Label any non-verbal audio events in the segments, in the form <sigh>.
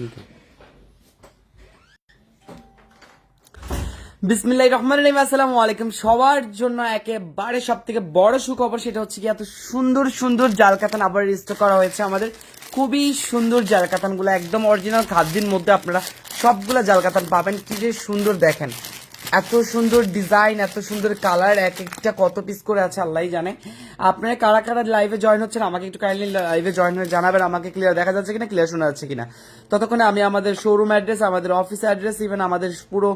সিল্কে বিসমিল্লাহ রহমান রহিম, আসসালামু আলাইকুম। সবার জন্য একেবারে সব থেকে বড় সুখবর সেটা হচ্ছে কি, এত সুন্দর সুন্দর জাল কাতান আবার রেজিস্টার করা হয়েছে আমাদের। খুবই সুন্দর জাল কাতানগুলো একদম অরিজিনাল খাদ্যের মধ্যে আপনারা সবগুলো জাল কাতান পাবেন। কি যে সুন্দর দেখেন। এত সুন্দর ডিজাইন এত সুন্দর কালার এক একটা কত পিস করে আছে আল্লাহ জানে। আপনারা কারা কারা লাইভে জয়েন হচ্ছেন, আমাকে একটু কাইন্ডলি লাইভে জয়েন হয়ে জানাবেন, আমাকে ক্লিয়ার দেখা যাচ্ছে কিনা ক্লিয়ার শোনা যাচ্ছে কিনা। ততক্ষণে আমি আমাদের শোরুম অ্যাড্রেস আমাদের অফিস অ্যাড্রেস ইভেন আমাদের পুরো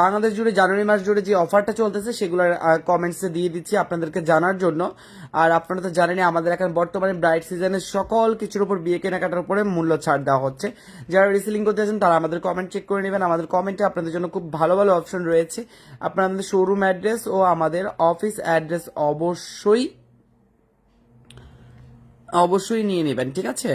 বাংলাদেশ জুড়ে, জানুয়ারি মাস জুড়ে যে অফারটা চলতেছে সেগুলোর কমেন্টসে দিয়ে দিচ্ছি আপনাদেরকে জানার জন্য। আর আপনারা তো জানেনই, আমাদের এখন বর্তমানে ব্রাইট সিজনের সকল কিছুর উপর বিয়ে কেনাকাটার উপরে মূল্য ছাড় দেওয়া হচ্ছে। যারা রিসেলিং করতে আছেন তারা আমাদের কমেন্ট চেক করে নেবেন। আমাদের কমেন্টে আপনাদের জন্য খুব ভালো ভালো অপশন রয়েছে। আপনারা আমাদের শোরুম অ্যাড্রেস ও আমাদের অফিস অ্যাড্রেস অবশ্যই অবশ্যই নিয়ে নেবেন ঠিক আছে?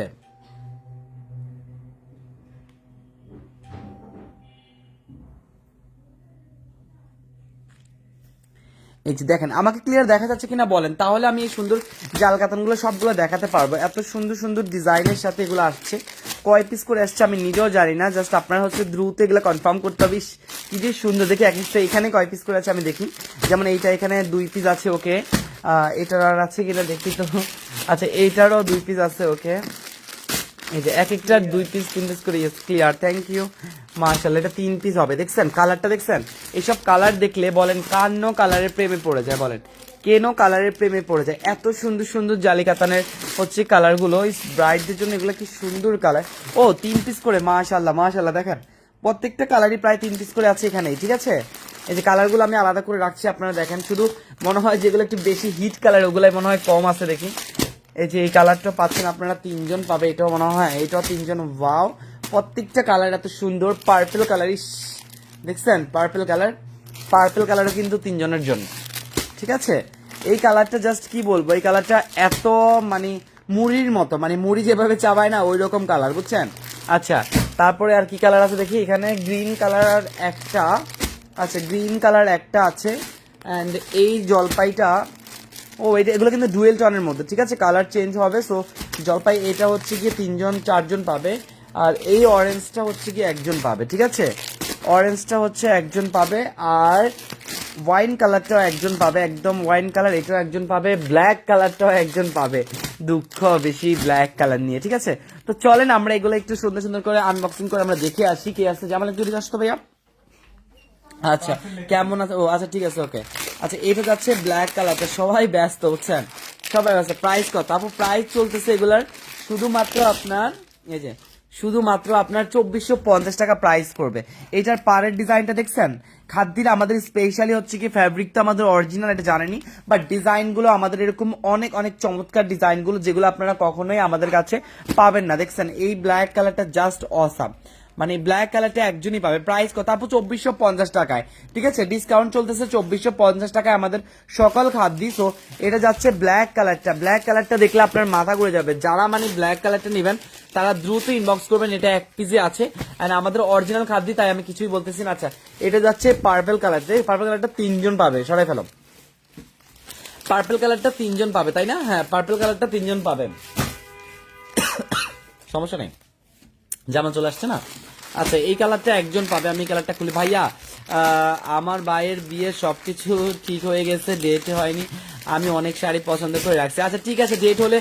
এই যে দেখেন, আমাকে ক্লিয়ার দেখা যাচ্ছে কিনা বলেন, তাহলে আমি এই সুন্দর জাল কাতানগুলো সবগুলো দেখাতে পারব। এত সুন্দর সুন্দর ডিজাইনের সাথে এগুলো আসছে। কয় পিস করে আসছে আমি নিজেও জানি না জাস্ট আপনারা হচ্ছে দ্রুত এগুলো কনফার্ম করতে হবে। কি যে সুন্দর, দেখি এক একটা এখানে কয় পিস করে আছে আমি দেখি। যেমন এইটা এখানে দুই পিস আছে ওকে। এটার আর আছে কিনা দেখি তো। আচ্ছা এইটারও দুই পিস আছে ওকে। এই যে এক একটা দুই পিস তিন পিস করে ক্লিয়ার থ্যাংক ইউ মার্শাল এটা তিন পিস হবে। দেখছেন? কালারটা দেখছেন? এইসব কালার দেখলে বলেন কান্ন কালারের প্রেমে পড়ে যায়, বলেন। কেন কালারের প্রেমে পড়ে যায়? এত সুন্দর সুন্দর জালি কাতানের হচ্ছে কালারগুলো ব্রাইডদের জন্য এগুলো কি সুন্দর কালার ও, তিন পিস করে মাশাল্লাহ মাশাল্লাহ দেখেন। প্রত্যেকটা কালারই প্রায় তিন পিস করে আছে এখানে ঠিক আছে? এই যে কালারগুলো আমি আলাদা করে রাখছি, আপনারা দেখেন, শুধু মনে হয় যেগুলো একটু বেশি হিট কালার ওগুলাই মনে হয় কম আছে দেখি। এই যে এই কালারটা পাচ্ছেন, আপনারা তিনজন পাবে, এটাও মনে হয়, এটাও তিনজন ওয়াও প্রত্যেকটা কালার এত সুন্দর পার্পেল কালারই দেখছেন? পার্পেল কালার পার্পেল কালারও কিন্তু তিনজনের জন্য। ঠিক আছে? এই কালারটা জাস্ট কি বলব? এই কালারটা এত মানে মুড়ির মতো মানে মুড়ি যেভাবে চাবায় না ওই রকম কালার বুঝছেন? আচ্ছা তারপরে আর কি কালার আছে দেখি? এখানে গ্রিন কালার একটা আচ্ছা গ্রিন কালার একটা আছে অ্যান্ড এই জলপাইটা, ও এটা এগুলো কিন্তু ডুয়েল টনের মধ্যে, ঠিক আছে? কালার চেঞ্জ হবে সো জলপাই এটা হচ্ছে গিয়ে তিনজন, চারজন পাবে। আর এই অরেঞ্জটা হচ্ছে কি একজন পাবে, ঠিক আছে? অরেঞ্জটা হচ্ছে একজন পাবে আর ওয়াইন কালারটাও একজন পাবে, একদম ওয়াইন কালার এটাও একজন পাবে ব্ল্যাক কালারটাও একজন পাবে। দুঃখ বেশি ব্ল্যাক কালার নিয়ে, ঠিক আছে? তো চলেন আমরা এগুলো একটু সুন্দর সুন্দর করে আনবক্সিং করে আমরা দেখে আসি কে আছে। জামাল, একটু আসতো ভাইয়া। আচ্ছা কেমন আছে? ও আচ্ছা ঠিক আছে, ওকে। আচ্ছা এটা যাচ্ছে ব্ল্যাক কালারটা সবাই ব্যস্ত, বুঝছেন? সবাই ব্যস্ত। প্রাইস কত? আপু প্রাইস চলতেছে এগুলার শুধুমাত্র আপনার, এই যে শুধুমাত্র আপনার চব্বিশশো পঞ্চাশ টাকা প্রাইস পড়বে। এটার পারের ডিজাইনটা দেখছেন? খাদ্যির আমাদের স্পেশালি হচ্ছে কি ফ্যাব্রিক তো আমাদের অরিজিনাল এটা জানেনি বাট ডিজাইনগুলো আমাদের এরকম অনেক অনেক চমৎকার ডিজাইনগুলো যেগুলো আপনারা কখনোই আমাদের কাছে পাবেন না। দেখছেন? এই ব্ল্যাক কালারটা জাস্ট অসাম মানে ব্ল্যাক কালারটা একজনই পাবে। প্রাইস কত? আপু, চব্বিশশো পঞ্চাশ টাকায়। ঠিক আছে? ডিসকাউন্ট চলতেছে চব্বিশশো পঞ্চাশ টাকায় আমাদের সকল খাদ্যি সো এটা যাচ্ছে ব্ল্যাক কালারটা ব্ল্যাক কালারটা দেখলে আপনার মাথা ঘুরে যাবে। যারা মানে ব্ল্যাক কালারটা নেবেন, তারা দ্রুত ইনবক্স করবেন। এটা এক পিসে আছে। অ্যান্ড আমাদের অরিজিনাল খাদ্যি তাই আমি কিছুই বলতেছি না। আচ্ছা এটা যাচ্ছে পার্পেল কালার পার্পেল কালারটা তিনজন পাবে। সরাই ফেলো। পার্পেল কালারটা তিনজন পাবে, তাই না? হ্যাঁ পার্পেল কালারটা তিনজন পাবে <coughs> সমস্যা নেই। জামা চলে আসছে না? আচ্ছা এই কালারটা একজন পাবে আমি কালারটা খুলি। ভাইয়া আমার ভাইয়ের বিয়ে সবকিছু ঠিক হয়ে গেছে ডেট হয়নি। আমি অনেক শাড়ি পছন্দ করে রাখছি। আচ্ছা ঠিক আছে ডেট হলে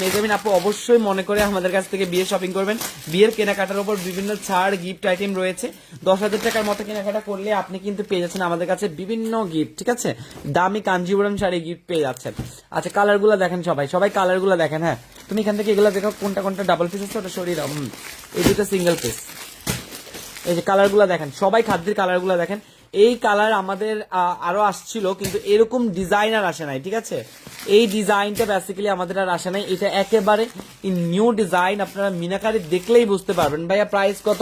মেজামিন আপু অবশ্যই মনে করে আমাদের কাছ থেকে বিয়ে শপিং করবেন। বিয়ের কেনাকাটার উপর বিভিন্ন ছাড় গিফট আইটেম রয়েছে। দশ হাজার টাকার মতো কেনাকাটা করলে আপনি কিন্তু পেয়ে যাচ্ছেন আমাদের কাছে বিভিন্ন গিফট ঠিক আছে? দামি কাঞ্জিপুরম শাড়ি গিফট পেয়ে যাচ্ছেন। আচ্ছা কালারগুলো দেখেন সবাই। সবাই কালারগুলো দেখেন হ্যাঁ? তুমি এখান থেকে এগুলো দেখো কোনটা কোনটা ডাবল পিস আছে ওটা হুম, এই দুটো সিঙ্গেল পিস এই যে কালারগুলো দেখেন সবাই খাদ্যের কালারগুলো দেখেন। এই কালার আমাদের আহ, আরও আসছিল কিন্তু এরকম ডিজাইন আর আসে নাই ঠিক আছে? এই ডিজাইনটা বেসিক্যালি আমাদের আর আসে নাই। এটা একেবারে নিউ ডিজাইন আপনারা মিনাকারি দেখলেই বুঝতে পারবেন। ভাইয়া প্রাইস কত?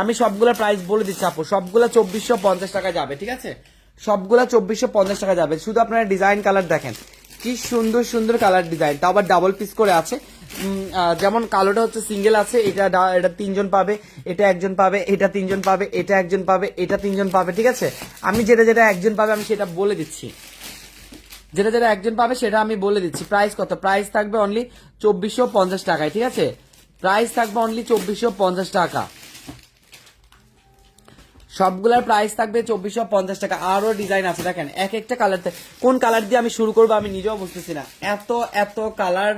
আমি সবগুলা প্রাইস বলে দিচ্ছি আপু। সবগুলা চব্বিশশো পঞ্চাশ টাকা যাবে ঠিক আছে? সবগুলা চব্বিশশো পঞ্চাশ টাকা যাবে। শুধু আপনারা ডিজাইন কালার দেখেন। কি সুন্দর সুন্দর কালার ডিজাইন তাও আবার ডাবল পিস করে আছে। যেমন কালোটা হচ্ছে সিঙ্গেল আছে, এটা এটা তিনজন পাবে, এটা একজন পাবে, এটা তিনজন পাবে, এটা একজন পাবে, এটা তিনজন পাবে, ঠিক আছে? আমি যেটা যেটা একজন পাবে, আমি সেটা বলে দিচ্ছি। যেটা যেটা একজন পাবে, সেটা আমি বলে দিচ্ছি। প্রাইস কত? প্রাইস থাকবে অনলি চব্বিশশো পঞ্চাশ টাকায়, ঠিক আছে? প্রাইস থাকবে অনলি চব্বিশশো পঞ্চাশ টাকা। সবগুলার প্রাইস থাকবে চব্বিশশো পঞ্চাশ টাকা। আরও ডিজাইন আছে, দেখেন, এক একটা কালার কোন কালার দিয়ে আমি শুরু করব আমি নিজেও বুঝতেছি না। এত এত কালার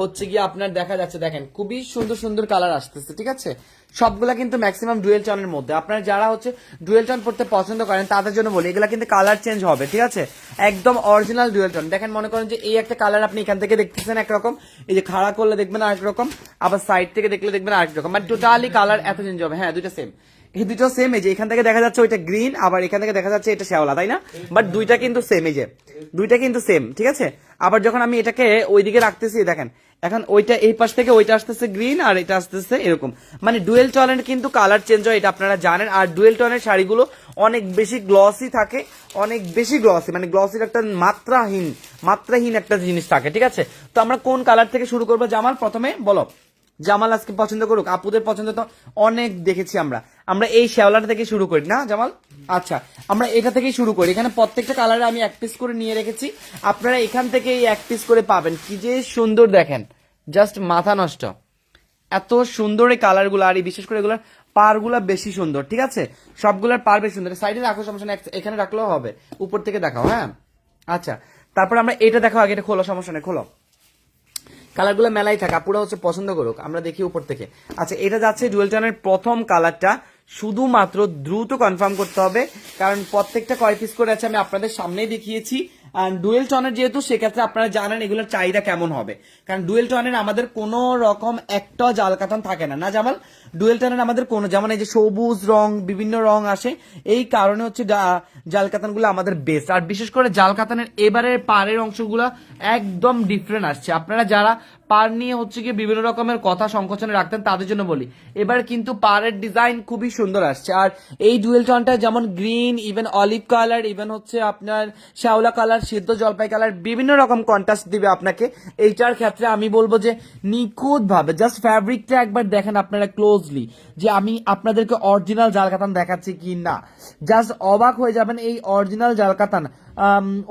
হচ্ছে গিয়ে আপনার দেখা যাচ্ছে, দেখেন, খুবই সুন্দর সুন্দর কালার আসতেছে, ঠিক আছে? সবগুলা কিন্তু ম্যাক্সিমাম ডুয়েল টনের মধ্যে। আপনারা যারা হচ্ছে ডুয়েল টন পড়তে পছন্দ করেন, তাদের জন্য বলি, এগুলা কিন্তু কালার চেঞ্জ হবে, ঠিক আছে? একদম অরিজিনাল ডুয়েল টন দেখেন, মনে করেন যে এই একটা কালার আপনি এখান থেকে দেখতেছেন একরকম, এই যে খাড়া করলে দেখবেন আরেক রকম আবার সাইড থেকে দেখলে দেখবেন আরেক রকম মানে টোটালি কালার এত চেঞ্জ হবে। হ্যাঁ দুইটা সেম এই দুটো সেম এই যে, এখান থেকে দেখা যাচ্ছে ওইটা গ্রিন আবার এখান থেকে দেখা যাচ্ছে এটা শ্যাওলা, তাই না? বাট দুইটা কিন্তু সেম যে, দুইটা কিন্তু সেম ঠিক আছে? আবার যখন আমি এটাকে ওইদিকে রাখতেছি, দেখেন, এখন ওইটা এই পাশ থেকে ওইটা আসতেছে গ্রিন আর এটা আসতেছে এরকম। মানে ডুয়েল টনের কিন্তু কালার চেঞ্জ হয়, এটা আপনারা জানেন। আর ডুয়েল টনের শাড়িগুলো অনেক বেশি গ্লসি থাকে, অনেক বেশি গ্লসি মানে গ্লসির একটা মাত্রাহীন মাত্রাহীন একটা জিনিস থাকে, ঠিক আছে? তো আমরা কোন কালার থেকে শুরু করব জামাল? প্রথমে বলো। জামাল আজকে পছন্দ করুক, আপুদের পছন্দ তো অনেক দেখেছি আমরা। আমরা এই শ্যাওলাটা থেকে শুরু করি। না, জামাল? আচ্ছা আমরা এটা থেকেই শুরু করি। এখানে প্রত্যেকটা কালারে আমি এক পিস করে নিয়ে রেখেছি। আপনারা এখান থেকে এই এক পিস করে পাবেন। কি যে সুন্দর দেখেন। জাস্ট মাথা নষ্ট। এত সুন্দর এই কালারগুলো আর এই বিশেষ করে এগুলোর পারগুলো বেশি সুন্দর, ঠিক আছে? সবগুলোর পার বেশি সুন্দর। সাইডে রাখো, সমস্যা নেই। এখানে রাখলেও হবে। উপর থেকে দেখাও হ্যাঁ? আচ্ছা তারপর আমরা এটা দেখাও, আগে এটা খোলো, সমস্যা নেই, খোলো। কালারগুলো মেলাই থাকে, আপুরা হচ্ছে পছন্দ করুক, আমরা দেখি উপর থেকে। আচ্ছা এটা যাচ্ছে ডুয়েল টোনের প্রথম কালারটা। শুধুমাত্র দ্রুত কনফার্ম করতে হবে, কারণ প্রত্যেকটা কয় পিস করে আছে আমি আপনাদের সামনেই দেখিয়েছি। ডুয়েল টনের যেহেতু, সেক্ষেত্রে আপনারা জানেন এগুলোর চাহিদা কেমন হবে। কারণ ডুয়েল টনের আমাদের কোনো রকম একটা জাল কাতান থাকে না। না জামাল? ডুয়েল টনের আমাদের কোনো, যেমন এই যে সবুজ রং, বিভিন্ন রং আসে, এই কারণে হচ্ছে জাল কাতানগুলো আমাদের বেস্ট আর বিশেষ করে জাল কাতানের এবারের পাড়ের অংশগুলো একদম ডিফারেন্ট আসছে। আপনারা যারা পার নিয়ে হচ্ছে গিয়ে বিভিন্ন রকমের কথা সংকোচনে রাখতেন, তাদের জন্য বলি। এবার কিন্তু পারের ডিজাইন খুবই সুন্দর আসছে। আর এই ডুয়েল টনটা যেমন green even olive colour even হচ্ছে আপনার শ্যাওলা কালার সিদ্ধ জলপাই কালার বিভিন্ন রকম কন্ট্রাস্ট দিবে আপনাকে। এইটার ক্ষেত্রে আমি বলব যে নিখুঁত ভাবে জাস্ট ফ্যাব্রিকটা একবার দেখেন আপনারা ক্লোজলি যে আমি আপনাদেরকে অরিজিনাল জাল কাতান দেখাচ্ছি কি না। জাস্ট অবাক হয়ে যাবেন এই অরিজিনাল জাল কাতান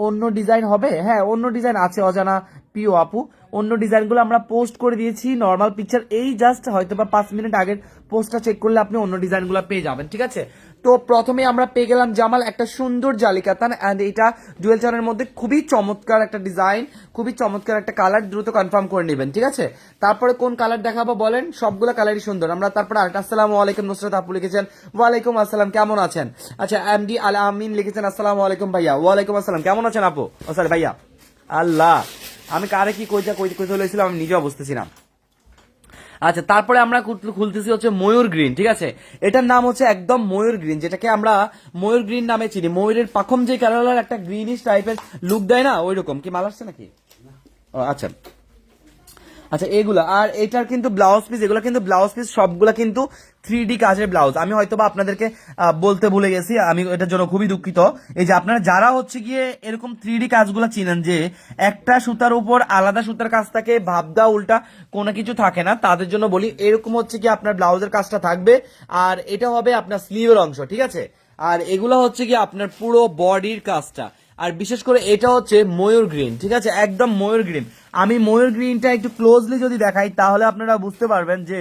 অন্য ডিজাইন হবে? হ্যাঁ অন্য ডিজাইন আছে, অজানা, পিও আপু। অন্য ডিজাইনগুলো আমরা পোস্ট করে দিয়েছি নর্মাল পিকচার এই জাস্ট হয়তো বা পাঁচ মিনিট আগের পোস্টটা চেক করলে আপনি অন্য ডিজাইনগুলো পেয়ে যাবেন, ঠিক আছে? তো প্রথমে আমরা পেয়ে গেলাম জামাল একটা সুন্দর জালিকাতান অ্যান্ড এটা ডুয়েল চারের মধ্যে খুবই চমৎকার একটা ডিজাইন খুবই চমৎকার একটা কালার দ্রুত কনফার্ম করে নেবেন, ঠিক আছে? তারপরে কোন কালার দেখাবো বলেন? সবগুলো কালারই সুন্দর। আমরা তারপরে আরেকটা, আসসালামু আলাইকুম, নুসরাত আপু লিখেছেন, ওয়ালাইকুম আসসালাম, কেমন আছেন? আচ্ছা এমডি আল আমিন লিখেছেন, আসসালামু আলাইকুম ভাইয়া, ওয়ালাইকুম আসসালাম, কেমন আছেন আপু? ও সরি ভাইয়া। আল্লাহ। আমি কারে কি কইতে কই কইতে হয়েছিল আমি নিজে অবস্থা আচ্ছা তারপরে আমরা খুলতেছি হচ্ছে ময়ূর গ্রিন, ঠিক আছে? এটার নাম হচ্ছে একদম ময়ূর গ্রিন, যেটাকে আমরা ময়ূর গ্রিন নামে চিনি। ময়ূরের পাখম যে কালার একটা গ্রিনিশ টাইপের লুক দেয় না ওই রকম কি মাল আসছে নাকি? ও আচ্ছা। আচ্ছা এগুলো। আর এটার কিন্তু ব্লাউজ পিস এগুলো কিন্তু ব্লাউজ পিস সবগুলো কিন্তু থ্রি ডি কাজের ব্লাউজ আমি হয়তো বা আপনাদেরকে বলতে ভুলে গেছি, আমি এটার জন্য খুবই দুঃখিত। এই যে আপনারা যারা হচ্ছে গিয়ে এরকম থ্রি ডি কাজগুলো চিনেন যে একটা সুতার উপর আলাদা সুতার কাজ থাকে, ভাবদা উল্টা কোনো কিছু থাকে না, তাদের জন্য বলি, এরকম হচ্ছে কি আপনার ব্লাউজের কাজটা থাকবে, আর এটা হবে আপনার স্লিভের অংশ, ঠিক আছে? আর এগুলো হচ্ছে কি আপনার পুরো বডির কাজটা। আর বিশেষ করে এটা হচ্ছে ময়ূর গ্রিন ঠিক আছে? একদম ময়ূর গ্রিন আমি ময়ূর গ্রিনটা একটু ক্লোজলি যদি দেখাই, তাহলে আপনারা বুঝতে পারবেন যে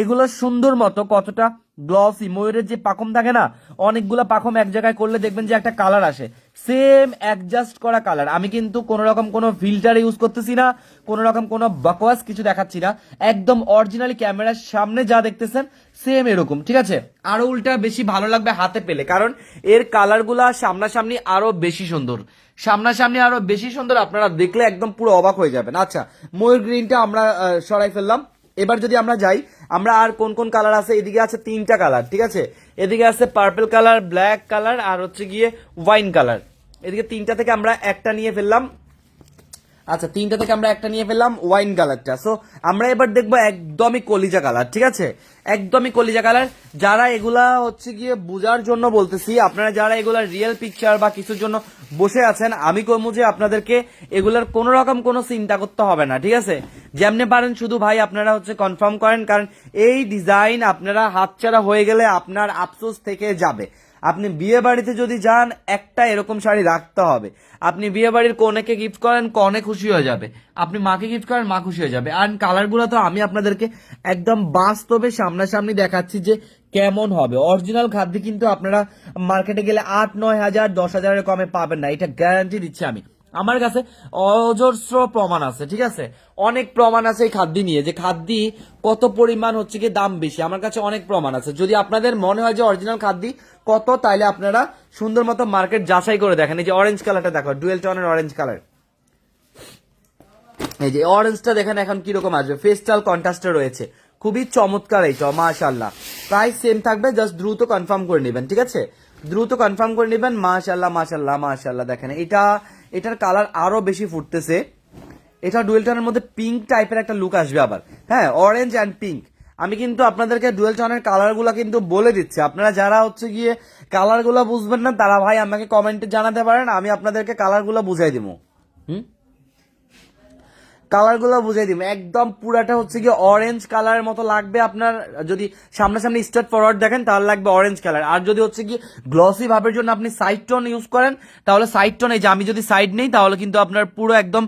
এগুলো সুন্দর মতো কতটা গ্লসি ময়ূরের যে পাখম থাকে না, অনেকগুলো পাখম এক জায়গায় করলে দেখবেন যে একটা কালার আসে। সেম অ্যাডজাস্ট করা কালার আমি কিন্তু কোনো রকম কোনো ফিল্টার ইউজ করতেছি না কোনো রকম কোনো বকওয়াস কিছু দেখাচ্ছি না। একদম অরিজিনালি ক্যামেরার সামনে যা দেখতেছেন সেম এরকম, ঠিক আছে? আরও উল্টা বেশি ভালো লাগবে হাতে পেলে, কারণ এর কালারগুলা সামনাসামনি আরও বেশি সুন্দর। সামনাসামনি আরও বেশি সুন্দর, আপনারা দেখলে একদম পুরো অবাক হয়ে যাবেন। আচ্ছা ময়ূর গ্রিনটা আমরা সরাই ফেললাম। এবার যদি আমরা যাই, আমরা আর কোন কোন কালার আছে? এদিকে আছে তিনটা কালার ঠিক আছে? এদিকে আছে পার্পল কালার ব্ল্যাক কালার আর হচ্ছে গিয়ে ওয়াইন কালার এদিকে তিনটা থেকে আমরা একটা নিয়ে ফেললাম। আচ্ছা তিনটা থেকে আমরা একটা নিয়ে ফেললাম ওয়াইন কালারটা সো আমরা এবার দেখব একদমই কলিজা কালার ঠিক আছে? একদমই কলিজা কালার যারা এগুলা হচ্ছে গিয়ে বোঝার জন্য বলতেছি, আপনারা যারা এগুলা রিয়েল পিকচার বা কিছুর জন্য বসে আছেন, আমি কমু যে আপনাদেরকে এগুলার কোনো রকম কোনো চিন্তা করতে হবে না, ঠিক আছে? যেমনি পারেন শুধু ভাই আপনারা হচ্ছে কনফার্ম করেন, কারণ এই ডিজাইন আপনারা হাতছাড়া হয়ে গেলে আপনার আফসোস থেকে যাবে। আপনি বিয়ে বাড়িতে যদি যান, একটা এরকম শাড়ি রাখতে হবে। আপনি বিয়ে বাড়ির কনেকে গিফট করেন, কনে খুশি হয়ে যাবে। আপনি মাকে গিফট করেন, মা খুশি হয়ে যাবে। আর কালারগুলো তো আমি আপনাদেরকে একদম বাস্তবে সামনাসামনি দেখাচ্ছি যে কেমন হবে। অরিজিনাল খাদ্য কিন্তু আপনারা মার্কেটে গেলে আট, নয় হাজার, দশ হাজারের কমে পাবেন না। এটা গ্যারান্টি দিচ্ছি আমি। আমার কাছে অজস্র প্রমাণ আছে, ঠিক আছে? অনেক প্রমাণ আছে এই খাদ্য নিয়ে, যে খাদ্য কত পরিমাণ হচ্ছে কি দাম বেশি, আমার কাছে অনেক প্রমাণ আছে। যদি আপনাদের মনে হয় যে অরিজিনাল খাদ্য কত, তাইলে আপনারা সুন্দর মতো মার্কেট যাচাই করে দেখেন। এই যে অরেঞ্জ কালারটা দেখো ডুয়েল টনের অরেঞ্জ কালার এই যে অরেঞ্জটা দেখেন এখন কীরকম আসবে ফেস্টাল কন্ট্রাস্টে রয়েছে। খুবই চমৎকার এইটা মাশাল্লাহ প্রাইস সেম থাকবে জাস্ট দ্রুত কনফার্ম করে নেবেন, ঠিক আছে? দ্রুত কনফার্ম করে নেবেন মাশাল্লাহ মাশাল্লাহ মাশাল্লাহ দেখেন, এটা এটার কালার আরও বেশি ফুটতেছে। এটা ডুয়েল টনের মধ্যে পিঙ্ক টাইপের একটা লুক আসবে আবার। হ্যাঁ অরেঞ্জ অ্যান্ড পিঙ্ক আমি কিন্তু আপনাদেরকে ডুয়েল টনের কালারগুলো কিন্তু বলে দিচ্ছি। আপনারা যারা হচ্ছে গিয়ে কালারগুলো বুঝবেন না, তারা ভাই আমাকে কমেন্টে জানাতে পারেন, আমি আপনাদেরকে কালারগুলো বুঝাই দেবো। হুম? কালারগুলো বুঝিয়ে দিব। একদম পুরাটা হচ্ছে কি অরেঞ্জ কালারের মতো লাগবে আপনার, যদি সামনাসামনি স্টার্ট ফরওয়ার্ড দেখেন, তাহলে লাগবে অরেঞ্জ কালার আর যদি হচ্ছে কি গ্লসি ভাবের জন্য আপনি সাইড টোন ইউজ করেন, তাহলে সাইড টোন এই যে আমি যদি সাইড নেই, তাহলে কিন্তু আপনার পুরো একদম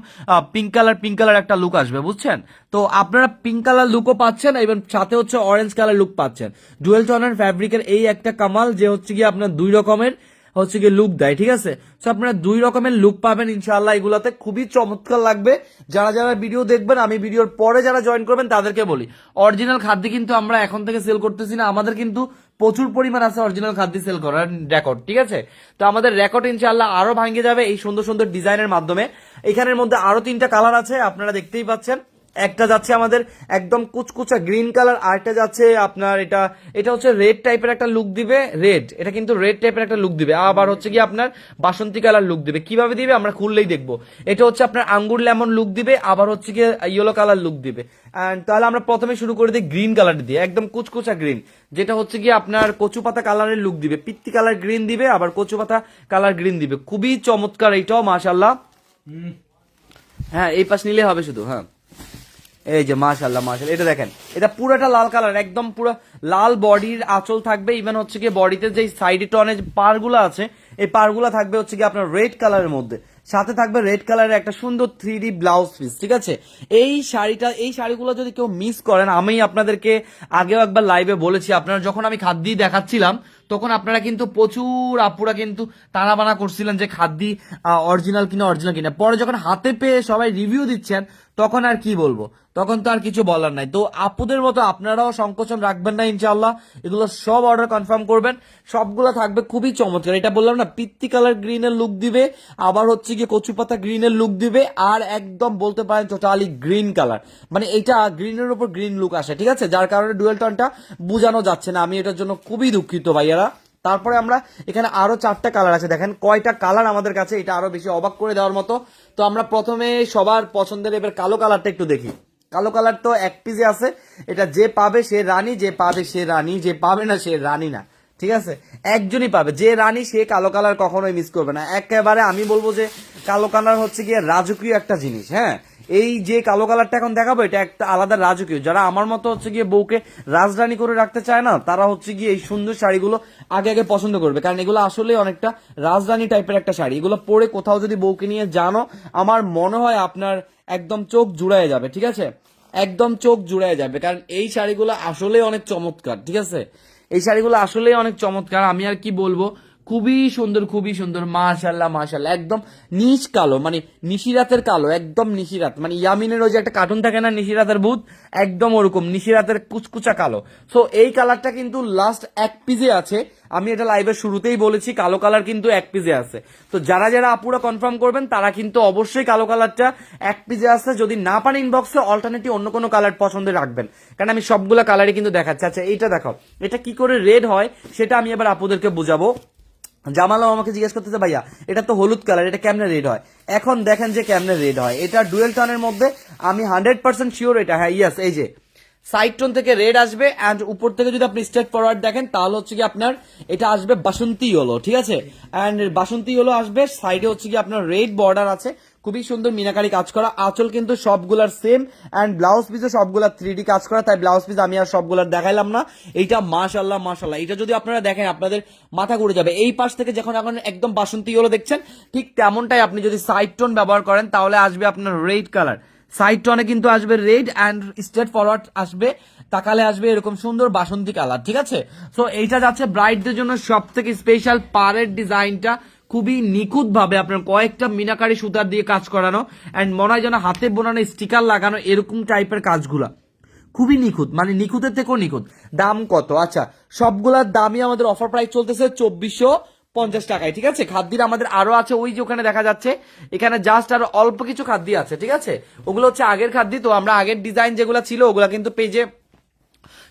পিঙ্ক কালার পিঙ্ক কালার একটা লুক আসবে, বুঝছেন? তো আপনারা পিঙ্ক কালার লুকও পাচ্ছেন এবং সাথে হচ্ছে অরেঞ্জ কালার লুক পাচ্ছেন। ডুয়েল টোনের ফ্যাব্রিকের এই একটা কামাল, যে হচ্ছে কি আপনার দুই রকমের হচ্ছে গিয়ে লুক দেয়, ঠিক আছে? সো আপনারা দুই রকমের লুক পাবেন ইনশাআল্লাহ, এগুলাতে খুবই চমৎকার লাগবে। যারা যারা ভিডিও দেখবেন, আমি ভিডিওর পরে যারা জয়েন করবেন, তাদেরকে বলি অরিজিনাল খাদ্য কিন্তু আমরা এখন থেকে সেল করতেছি না, আমাদের কিন্তু প্রচুর পরিমাণ আছে অরিজিনাল খাদ্য সেল করার রেকর্ড ঠিক আছে? তো আমাদের রেকর্ড ইনশাআল্লাহ আরও ভাঙে যাবে এই সুন্দর সুন্দর ডিজাইনের মাধ্যমে। এখানের মধ্যে আরও তিনটা কালার আছে, আপনারা দেখতেই পাচ্ছেন। একটা যাচ্ছে আমাদের একদম কুচকুচা গ্রিন কালার আরেকটা যাচ্ছে আপনার এটা এটা হচ্ছে রেড টাইপের একটা লুক দিবে রেড এটা কিন্তু রেড টাইপের একটা লুক দিবে। আবার হচ্ছে কি আপনার বাসন্তী কালার লুক দিবে। কীভাবে দিবে আমরা খুললেই দেখব। এটা হচ্ছে আপনার আঙ্গুর লেমন লুক দিবে আবার হচ্ছে কি ইয়েলো কালার লুক দিবে। অ্যান্ড তাহলে আমরা প্রথমে শুরু করে দিই গ্রিন কালার দিয়ে একদম কুচকুচা গ্রিন যেটা হচ্ছে কি আপনার কচু পাতা কালারের লুক দিবে। পিত্তি কালার গ্রিন দিবে আবার কচু পাতা কালার গ্রিন দিবে। খুবই চমৎকার এইটাও মাশাল্লাহ হ্যাঁ এই পাশ নিলে হবে শুধু হ্যাঁ। এই যে মাশাল্লাহ মাশাল্লাহ এটা দেখেন, এটা পুরোটা লাল কালার একদম পুরো লাল বডির আঁচল থাকবে ইভেন হচ্ছে কি বডিতে যে সাইডে টনে পারগুলো আছে, এই পারগুলো থাকবে হচ্ছে কি আপনার রেড কালারের মধ্যে। সাথে থাকবে রেড কালারের একটা সুন্দর থ্রি ডি ব্লাউজ পিস ঠিক আছে? এই শাড়িটা, এই শাড়িগুলো যদি কেউ মিস করেন, আমি আপনাদেরকে আগেও একবার লাইভে বলেছি, আপনারা যখন আমি খাদ্যি দেখাচ্ছিলাম তখন আপনারা কিন্তু প্রচুর আপুরা কিন্তু বানা করছিলেন যে খাদ্যি অরিজিনাল কিনা অরিজিনাল কিনা। পরে যখন হাতে পেয়ে সবাই রিভিউ দিচ্ছেন, তখন আর কি বলব? তখন তো আর কিছু বলার নাই। তো আপুদের মতো আপনারাও সংকোচন রাখবেন না ইনশাল্লাহ এগুলো সব অর্ডার কনফার্ম করবেন। সবগুলো থাকবে খুবই চমৎকার। এটা বললাম না, পিত্তি কালার গ্রিনের লুক দিবে, আবার হচ্ছে গিয়ে কচু পাতা গ্রিনের লুক দিবে, আর একদম বলতে পারেন টোটালি গ্রিন কালার মানে এটা গ্রিনের উপর গ্রিন লুক আসে, ঠিক আছে? যার কারণে ডুয়েল টনটা বোঝানো যাচ্ছে না। আমি এটার জন্য খুবই দুঃখিত ভাইয়ারা। তারপরে আমরা এখানে আরও চারটা কালার আছে। দেখেন কয়টা কালার আমাদের কাছে, এটা আরও বেশি অবাক করে দেওয়ার মতো। তো আমরা প্রথমে সবার পছন্দের এবার কালো কালারটা একটু দেখি। কালো কালার তো এক পিসে আছে, এটা যে পাবে সে রানী, যে পাবে সে রানী, যে পাবে না সে রানী না। ঠিক আছে? একজনই পাবে। যে রানী, সে কালো কালার কখনোই মিস করবে না। একেবারে আমি বলব যে কালো কালার হচ্ছে গিয়ে রাজকীয় একটা জিনিস হ্যাঁ? এই যে কালো কালারটা এখন দেখাবো, এটা একটা আলাদা রাজকীয়। যারা আমার মতো হচ্ছে গিয়ে বউকে রাজরানী করে রাখতে চায় না, তারা হচ্ছে গিয়ে এই সুন্দর শাড়িগুলো আগে আগে পছন্দ করবে। কারণ এগুলো আসলে অনেকটা রাজরানী টাইপের একটা শাড়ি। এগুলো পরে কোথাও যদি বউকে নিয়ে জানো, আমার মনে হয় আপনার একদম চোখ জুড়ায় যাবে, ঠিক আছে? একদম চোখ জুড়ায় যাবে। কারণ এই শাড়িগুলো আসলে অনেক চমৎকার, ঠিক আছে? এই শাড়িগুলো আসলে অনেক চমৎকার। আমি আর কি বলব খুবই সুন্দর খুবই সুন্দর মাশাল্লাহ মাশাল্লাহ একদম নিচ কালো মানে নিশিরাতের কালো, একদম নিশিরাত মানে ইয়ামিনের ওই যে একটা কার্টুন থাকে না, নিশিরাতের ভূত, একদম ওরকম, নিশিরাতের কুচকুচা কালো। সো এই কালারটা কিন্তু লাস্ট এক পিজে আছে, আমি এটা লাইভের শুরুতেই বলেছি, কালো কালার কিন্তু এক পিজে আছে। তো যারা যারা আপুরা কনফার্ম করবেন, তারা কিন্তু অবশ্যই কালো কালারটা এক পিজে আছে, যদি না পান ইনবক্সে অল্টারনেটিভ অন্য কোনো কালার পছন্দে রাখবেন। কারণ আমি সবগুলো কালারই কিন্তু দেখাচ্ছি। আচ্ছা এইটা দেখাও। এটা কি করে রেড হয়, সেটা আমি এবার আপুদেরকে বুঝাবো। জামালাও আমাকে জিজ্ঞেস করতেছে, ভাইয়া, এটা তো হলুদ কালার এটা কেমনে রেড হয়? এখন দেখেন যে কেমনে রেড হয়। এটা ডুয়েল টনের মধ্যে আমি হান্ড্রেড পার্সেন্ট শিওর এটা। হ্যাঁ ইয়াস এই যে। সাইড টোন থেকে রেড আসবে অ্যান্ড উপর থেকে যদি আপনি স্টেট ফরওয়ার্ড দেখেন, তাহলে হচ্ছে কি আপনার এটা আসবে বাসন্তী হলো ঠিক আছে? অ্যান্ড বাসন্তী হলো আসবে সাইডে হচ্ছে কি আপনার রেড বর্ডার আছে। খুবই সুন্দর মিনাকারি কাজ করা। আঁচল কিন্তু সবগুলার সেম অ্যান্ড ব্লাউজ পিসও সবগুলা থ্রি কাজ করা, তাই ব্লাউজ পিস আমি আর সবগুলার দেখাইলাম না। এইটা মাশাল্লাহ মাশাল্লাহ এটা যদি আপনারা দেখেন, আপনাদের মাথা ঘুরে যাবে। এই পাশ থেকে যখন এখন একদম বাসন্তী হলো দেখছেন, ঠিক তেমনটাই আপনি যদি সাইড টোন ব্যবহার করেন, তাহলে আসবে আপনার রেড কালার সাইড টোনে কিন্তু আসবে রেড অ্যান্ড স্ট্রেট ফরওয়ার্ড আসবে, তাকালে আসবে এরকম সুন্দর বাসন্তী কালার ঠিক আছে? সো এইটা যাচ্ছে ব্রাইডদের জন্য সব থেকে স্পেশাল পারের ডিজাইনটা খুবই নিখুঁত ভাবে আপনার কয়েকটা মিনাকারি সুতার দিয়ে কাজ করানো অ্যান্ড মনে হয় যেন হাতে বোনানো স্টিকার লাগানো এরকম টাইপের কাজগুলা। খুবই নিখুঁত মানে নিখুঁতের থেকেও নিখুঁত। দাম কত? আচ্ছা সবগুলার দামই আমাদের অফার প্রাইস চলতেছে চব্বিশশো পঞ্চাশ টাকায়, ঠিক আছে? খাদ্যির আমাদের আরও আছে, ওই যে ওখানে দেখা যাচ্ছে। এখানে জাস্ট আরও অল্প কিছু খাদ্য আছে, ঠিক আছে? ওগুলো হচ্ছে আগের খাদ্য তো আমরা আগের ডিজাইন যেগুলো ছিল, ওগুলা কিন্তু পেজে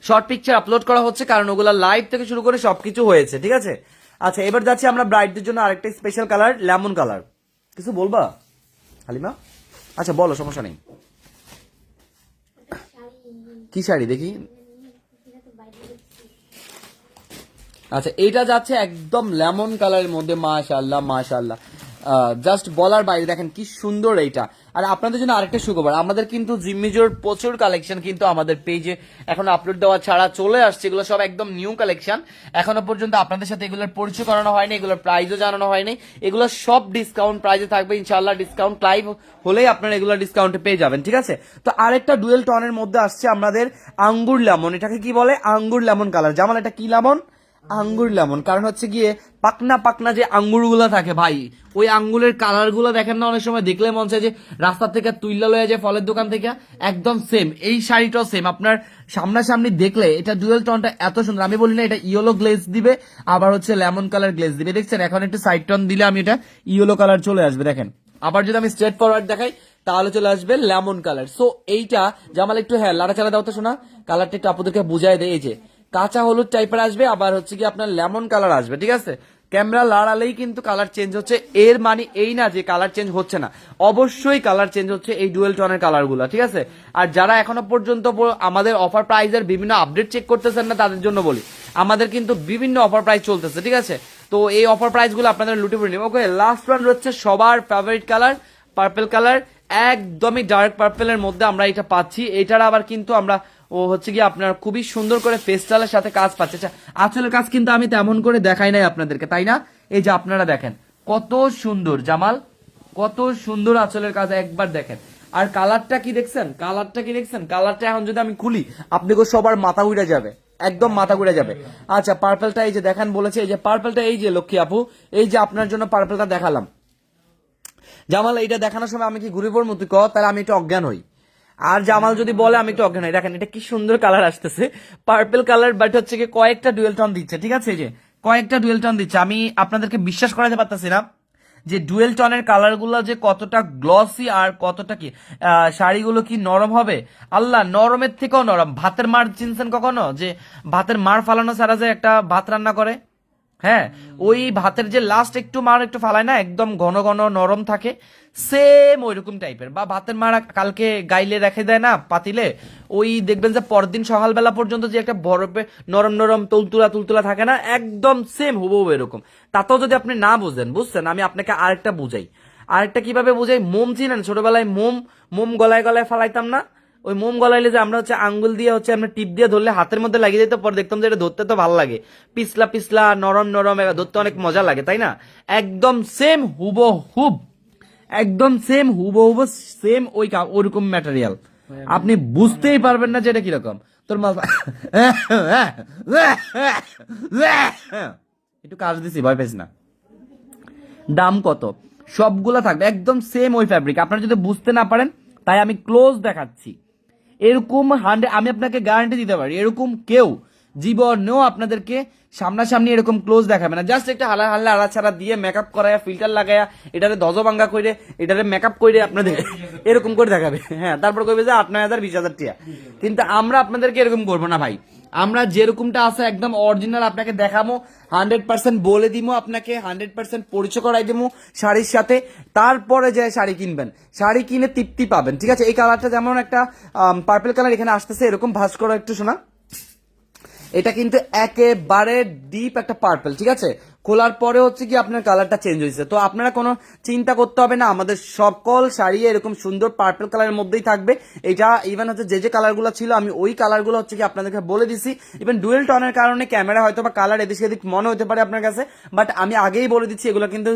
শর্ট পিকচার আপলোড করা হচ্ছে, কারণ ওগুলো লাইভ থেকে শুরু করে সবকিছু হয়েছে, ঠিক আছে? আচ্ছা এবার যাচ্ছি আমরা ব্রাইটদের জন্য আরেকটা স্পেশাল কালার লেমন কালার কিছু বলবা, হালিমা? আচ্ছা বলো, সমস্যা নেই। কি শাড়ি, দেখি? আচ্ছা এটা যাচ্ছে একদম লেমন কালারের মধ্যে মাশাল্লাহ মাশাল্লাহ জাস্ট বলার বাইরে, দেখেন কি সুন্দর এইটা। আর আপনাদের জন্য আরেকটা সুখবর, আমাদের কিন্তু জিম্মিজোর প্রচুর কালেকশন কিন্তু আমাদের পেজে এখন আপলোড দেওয়া ছাড়া চলে আসছে, এগুলো সব একদম নিউ কালেকশন এখনও পর্যন্ত আপনাদের সাথে এগুলোর পরিচয় করানো হয়নি, এগুলোর প্রাইজও জানানো হয়নি। এগুলো সব ডিসকাউন্ট প্রাইজে থাকবে ইনশাল্লাহ ডিসকাউন্ট লাইভ হলেই আপনারা এগুলো ডিসকাউন্টে পেয়ে যাবেন, ঠিক আছে? তো আরেকটা ডুয়েল টনের মধ্যে আসছে আমাদের আঙ্গুর লেমন এটাকে কি বলে? আঙ্গুর লেমন কালার যেমন এটা কি লেমন আঙ্গুর লেমন। কারণ হচ্ছে গিয়ে পাকনা পাকনা যে আঙ্গুরগুলো থাকে ভাই, ওই আঙ্গুরের কালারগুলো দেখেন না অনেক সময় দেখলে মন চায় যে রাস্তা থেকে তুইলা লয়ে যায় ফলের দোকান থেকে, একদম সেম এই শাড়িটাও সেম আপনার সামনাসামনি দেখলে এটা ডুয়েল টনটা এত সুন্দর। আমি বলি না এটা ইয়েলো গ্লেজ দিবে, আবার হচ্ছে লেমন কালার গ্লেজ দিবে। দেখছেন, এখন একটু সাইড টন দিলে আমি এটা ইয়েলো কালার চলে আসবে, দেখেন। আবার যদি আমি স্ট্রেট ফরওয়ার্ড দেখাই, তাহলে চলে আসবে লেমন কালার সো এইটা জামাল একটু হ্যাঁ লাড়াচাড়া দাও তো শোনা কালারটা একটু আপনাদেরকে বুঝাই দেয়, এই যে। কাঁচা হলুদ টাইপের আসবে, আবার হচ্ছে কি আপনার লেমন কালার আসবে, ঠিক আছে? ক্যামেরা লাড়ালেই কিন্তু কালার চেঞ্জ হচ্ছে, এর মানে এই না যে কালার চেঞ্জ হচ্ছে না। অবশ্যই কালার চেঞ্জ হচ্ছে এই ডুয়েল টনের কালারগুলো ঠিক আছে? আর যারা এখনও পর্যন্ত আমাদের অফার প্রাইজের বিভিন্ন আপডেট চেক করতেছেন না, তাদের জন্য বলি, আমাদের কিন্তু বিভিন্ন অফার প্রাইস চলতেছে, ঠিক আছে? তো এই অফার প্রাইসগুলো আপনাদের লুটে পড়ে নিন ওকে লাস্ট ওয়ান হচ্ছে সবার ফেভারিট কালার পার্পল কালার একদমই ডার্ক পার্পেলের মধ্যে আমরা এটা পাচ্ছি। এটার আবার কিন্তু আমরা ও হচ্ছে কি আপনার খুবই সুন্দর করে পেস্টালের সাথে কাজ পাচ্ছে। আচ্ছা, আসলে কাজ কিন্তু আমি তেমন করে দেখাই নাই আপনাদেরকে তাই না? এই যে আপনারা দেখেন কত সুন্দর জামাল কত সুন্দর আঁচলের কাজ একবার দেখেন। আর কালারটা কি দেখছেন? কালারটা কি দেখছেন? কালারটা এখন যদি আমি খুলি আপনাকে সবার মাথা উড়ে যাবে একদম মাথা ঘুরে যাবে। আচ্ছা পার্পেলটা এই যে দেখান বলেছে এই যে পার্পেলটা এই যে লক্ষ্মী আপু এই যে আপনার জন্য পার্পেলটা দেখালাম। জামাল এইটা দেখানোর সময় আমি কি ঘুরে পড়ব তুই কর তাহলে আমি একটু অজ্ঞান হই। আর জামাল যদি বলে, আমি একটু অজ্ঞান দেখেন, এটা কি সুন্দর কালার আসতেছে। পার্পল কালার বাট হচ্ছে কি কয়েকটা ডুয়েল টন দিচ্ছে, ঠিক আছে? যে, কয়েকটা ডুয়েল টন দিচ্ছে। আমি আপনাদেরকে বিশ্বাস করাতে পারতেছি না যে ডুয়েল টনের কালারগুলো যে কতটা গ্লসি আর কতটা কি শাড়িগুলো কি নরম হবে? আল্লাহ, নরমের থেকেও নরম। ভাতের মার চিনছেন কখনো? যে ভাতের মার ফালানো ছাড়া যে একটা ভাত রান্না করে? হ্যাঁ ওই ভাতের যে লাস্ট একটু মার একটু ফালায় না, একদম ঘন ঘন নরম থাকে সেম ওইরকম টাইপের বা ভাতের মার কালকে গাইলে রেখে দেয় না, পাতিলে, ওই দেখবেন যে পরদিন সকালবেলা পর্যন্ত যে একটা বরফে নরম নরম তুলতুলা তুলতুলা থাকে না, একদম সেম হুবহু এরকম। তাতেও যদি আপনি না বুঝেন, বুঝছেন? আমি আপনাকে আরেকটা বুঝাই। আরেকটা কীভাবে বুঝাই? মোম চিনেন? ছোটবেলায় মোম মোম গলায় গলায় ফালাইতাম না? ওই মোম গলাইলে যে আমরা হচ্ছে আঙ্গুল দিয়ে হচ্ছে আমরা টিপ দিয়ে ধরলে হাতের মধ্যে লাগিয়ে যেত পর দেখতাম যে এটা ধরতে তো ভালো লাগে। পিছলা পিছলা, নরম নরম ধরতে অনেক মজা লাগে, তাই না? একদম সেম হুবো হুব একদম সেম হুবো হুবো সেম ওই ওরকম ম্যাটেরিয়াল আপনি বুঝতেই পারবেন না যে এটা কীরকম। তোর মা একটু কাজ দিছি, ভয় পেয়েছি না। দাম কত? সবগুলা থাকবে, একদম সেম ওই ফ্যাব্রিক আপনারা যদি বুঝতে না পারেন, তাই আমি ক্লোজ দেখাচ্ছি। এরকম হান্ড্রেড আমি আপনাকে গ্যারান্টি দিতে পারি, এরকম কেউ, জীবনেও আপনাদেরকে সামনাসামনি এরকম ক্লোজ দেখাবে না। জাস্ট একটা হালা হাল্লা আড়াছাড়া দিয়ে মেকআপ করায়া ফিল্টার লাগায়া এটারে দজভাঙ্গা করে এটারে মেকআপ করে আপনাদের এরকম করে দেখাবে। হ্যাঁ তারপর কইবে যে আট, নয় হাজার, বিশ হাজার টিয়া। কিন্তু আমরা আপনাদেরকে এরকম করব না ভাই। আমরা যেরকমটা আছে একদম অরিজিনাল আপনাকে দেখাবো হান্ড্রেড পার্সেন্ট বলে দিব আপনাকে হান্ড্রেড পার্সেন্ট পরিচয় করাই দেবো শাড়ির সাথে, তারপরে যে শাড়ি কিনবেন, শাড়ি কিনে তৃপ্তি পাবেন, ঠিক আছে? এই কালারটা যেমন একটা পার্পেল কালার এখানে আসতেছে, এরকম ভাস করো একটু শোনা। এটা কিন্তু একেবারে ডিপ একটা পার্পেল ঠিক আছে? খোলার পরে হচ্ছে কি আপনার কালারটা চেঞ্জ হয়েছে। তো আপনারা কোনো চিন্তা করতে হবে না, আমাদের সকল শাড়ি এরকম সুন্দর পার্পল কালারের মধ্যেই থাকবে। এটা ইভেন হচ্ছে যে যে কালারগুলো ছিল, আমি ওই কালারগুলো হচ্ছে কি আপনাদেরকে বলে দিছি। ইভেন ডুয়েল টনের কারণে ক্যামেরা হয়তো বা কালার এদিক সেদিক মনে হতে পারে আপনার কাছে বাট আমি আগেই বলে দিচ্ছি, এগুলো কিন্তু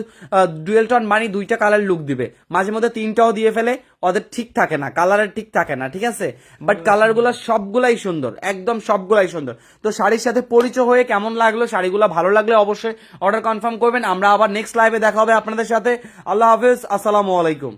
ডুয়েল টন মানে দুইটা কালার লুক দিবে। মাঝে মধ্যে তিনটাও দিয়ে ফেলে ওদের ঠিক থাকে না কালারের ঠিক থাকে না, ঠিক আছে? বাট কালারগুলো সবগুলাই সুন্দর, একদম সবগুলাই সুন্দর। তো শাড়ির সাথে পরিচয় হয়ে কেমন লাগল, শাড়িগুলো ভালো লাগলে অবশ্যই অর্ডার কনফার্ম করবেন। আমরা আবার নেক্সট লাইভে দেখা হবে আপনাদের সাথে। আল্লাহ হাফেজ, আসসালামু আলাইকুম।